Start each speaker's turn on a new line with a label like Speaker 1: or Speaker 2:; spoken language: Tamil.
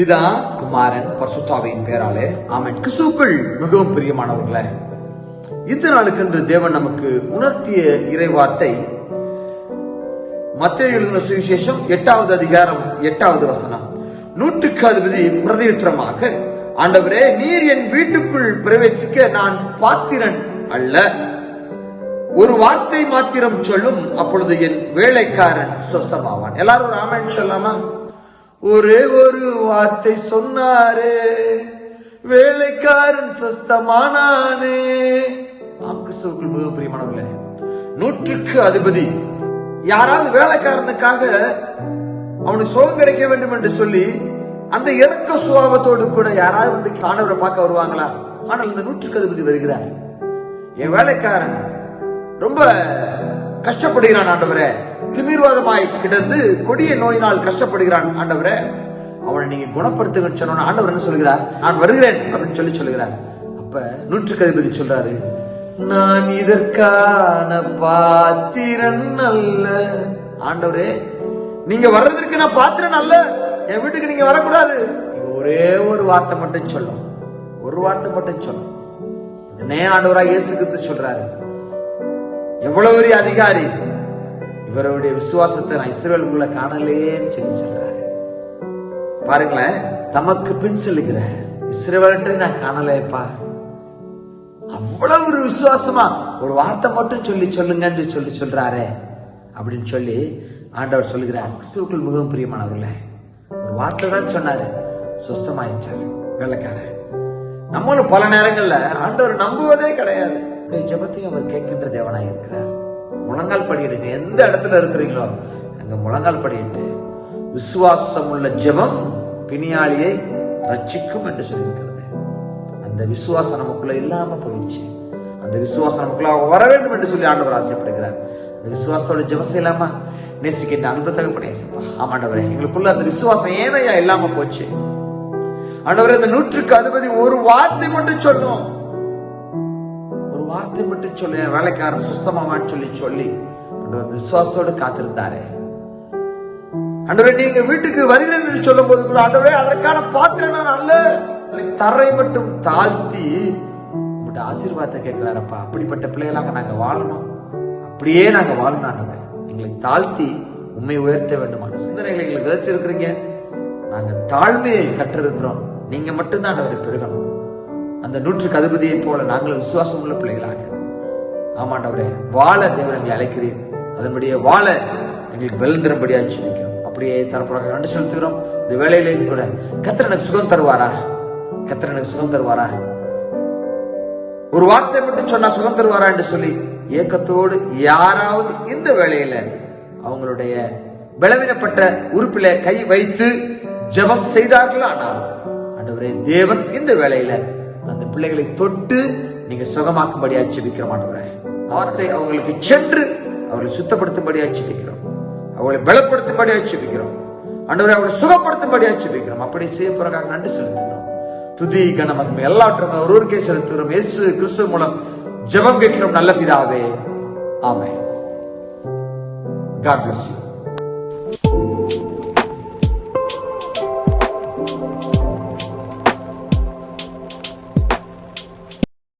Speaker 1: பிதா குமாரன் பர்சுத்தாவின் பேராலே. ஆமன். கிறிஸ்துவுக்குள் மிகவும் பிரியமானவர்களே இந்த நாளுக்கென்று தேவன் நமக்கு உணர்த்திய இறைவார்த்தை மத்திய எழுதின சுவிசேஷம் எட்டாவது அதிகாரம் எட்டாவது வசனம். நூற்றுக்கு அதிபதி பிரதியுத்தரமாக ஆண்டவரே நீர் என் வீட்டுக்குள் பிரவேசிக்க நான் பாத்திரன் அல்ல. ஒரு வார்த்தை மாத்திரம் சொல்லும் அப்பொழுது என் வேலைக்காரன் சொஸ்தமாவான். எல்லாரும் ஒரு சொல்லாமா ஒரே ஒரு வார்த்தை சொன்னாரே. வேலைக்காரன் சொஸ்தமானானே. ஆம் கிறிஸ்துவுக்குள் மிக பிரியமானவர்களே நூற்றுக்கு அதிபதி. யாராவது வேலைக்காரனுக்காக அவனுக்கு சுகம் கிடைக்க வேண்டும் என்று சொல்லி அந்த இறக்க சுபாவத்தோடு கூட யாராவது வந்து ஆண்டவரை பார்க்க வருவாங்களா? ஆனால் இந்த நூற்றுக்கு அதிபதி வருகிறார். என் வேலைக்காரன் ரொம்ப கஷ்டப்படுகிறான் ஆண்டவரே. திமிர்வாதமாய் கிடந்து கொடிய நோயினால் கஷ்டப்படுகிறான் ஆண்டவரே. அவனை நீங்க குணப்படுத்துங்கன்னு சொன்ன ஆண்டவர் என்ன சொல்கிறார் நான் வருகிறேன் அப்படின்னு சொல்லி சொல்லுகிறார். அப்ப நூற்றுக்கு அதிபதி சொல்றாரு நான் இதற்கான பாத்திரன் அல்ல. ஆண்டவரே நீங்க வர்றதற்கு நான் பாத்திரன் அல்ல. என் வீட்டுக்கு நீங்க வரக்கூடாது. ஒரே ஒரு வார்த்தை மட்டும் சொல்லும் ஒரு வார்த்தை மட்டும் சொல்லும் உடனே ஆண்டவரா இயேசு கிறிஸ்து சொல்றாரு. எவ்வளவு பெரிய அதிகாரி? இவருடைய விசுவாசத்தை நான் இஸ்ரேலுக்குள்ள காணலேன்னு சொல்லி சொல்றாரு. பாருங்களேன் தமக்கு பின் சொல்லுகிற இஸ்ரேவர்கிட்ட நான் காணலையப்பா அவ்வளவு ஒரு விசுவாசமா ஒரு வார்த்தை மட்டும் சொல்லி சொல்லுங்கன்னு சொல்லி சொல்றாரே. அப்படின்னு சொல்லி ஆண்டவர் சொல்லுகிறார். கிறிஸ்துவுக்குள் மிகவும் பிரியமானவர்களே ஒரு வார்த்தை தான் சொன்னாரு. சொஸ்தமாயிட்டார் வெள்ளக்காரன் நம்மளும் பல நேரங்கள்ல ஆண்டவர் நம்புவதே கிடையாது. உங்களுடைய ஜெபத்தையும் அவர் கேட்கின்ற தேவனாய் இருக்கிறார். முழங்கால் படியிடுங்க. எந்த இடத்துல இருக்கிறீங்களோ அங்க முழங்கால் படியிட்டு விசுவாசம் உள்ள ஜெபம் பிணியாளியை ரட்சிக்கும் என்று சொல்லியிருக்கிறது. அந்த விசுவாசம் நமக்குள்ள இல்லாம போயிடுச்சு. அந்த விசுவாசம் நமக்குள்ள வர வேண்டும் என்று சொல்லி ஆண்டவர் ஆசைப்படுகிறார். அந்த விசுவாசத்தோட ஜெபம் செய்யலாமா? நேசிக்கின்ற அன்பு தகப்பனே ஆமாண்டவரே எங்களுக்குள்ள அந்த விசுவாசம் ஏனையா இல்லாம போச்சு. ஆண்டவரே இந்த நூற்றுக்கு அதிபதி ஒரு வார்த்தை மட்டும் சொல்லும். வார்த்தை மட்டும் சொல்லி வேலைக்காரன் சுஸ்தமாவான்னு சொல்லி சொல்லி ஆண்டவர் விசுவாசத்தோடு காத்திருந்தாரே. ஆண்டவரே நீங்க வீட்டுக்கு வருகிறேன் என்று சொல்லும் போது கூட ஆண்டவரே அதற்கான பாத்திரம் நான் அல்ல தரை மட்டும் தாழ்த்தி உங்கள்கிட்ட ஆசீர்வாதத்தை கேட்கிறாரப்பா. அப்படிப்பட்ட பிள்ளைகளாக நாங்க வாழணும். அப்படியே நாங்க வாழணும் ஆண்டவரே. எங்களை தாழ்த்தி உண்மை உயர்த்த வேண்டுமான சிந்தனைகளை எங்களை விதைச்சிருக்கிறீங்க. நாங்க தாழ்மையை கற்றிருக்கிறோம். நீங்க மட்டும்தான் ஆண்டவரை பெருகணும். அந்த நூற்றுக்கு அதிபதியை போல நாங்கள் விசுவாசம் உள்ள பிள்ளைகளாக. ஆமாண்டவரே வாழ தேவன் எங்களை அழைக்கிறேன் அதன்படியே வாழ எங்களுக்கு வெள்ளந்திரம்படியா சொல்லிக்கிறோம் அப்படியே தரப்புறாக நன்றி செலுத்துகிறோம். இந்த வேலையிலையும் கூட கத்திர எனக்கு சுகம் தருவாரா? கத்திர எனக்கு சுகம் தருவாரா? ஒரு வார்த்தை மட்டும் சொன்னா சுகம் தருவாரா என்று சொல்லி ஏக்கத்தோடு யாராவது இந்த வேலையில அவங்களுடைய பலவீனப்பட்ட உறுப்பில கை வைத்து ஜெபம் செய்தார்கள்? ஆனால் ஆண்டவரே தேவன் இந்த வேலையில பிள்ளைகளை தொட்டு நீங்க சுகமாக்கும்படி ஆட்சேபிக்கிறோம் ஆண்டவரே வார்த்தை அவங்களுக்கு சென்று அவர்களை சுத்தப்படுத்தும்படி ஜெபிக்கிறோம். அவர்களை பலப்படுத்தும்படியா ஜெபிக்கிறோம். அன்றவரை அவர்களை சுகப்படுத்தும்படி ஜெபிக்கிறோம். அப்படி செய்ய பிறகாக நன்றி செலுத்துகிறோம். துதி கனமகம் எல்லாற்றும் ஒருவருக்கே செலுத்துகிறோம். இயேசு கிறிஸ்து மூலம் ஜெபம் கேட்கிறோம். நல்ல பிதாவே. ஆமே God bless you.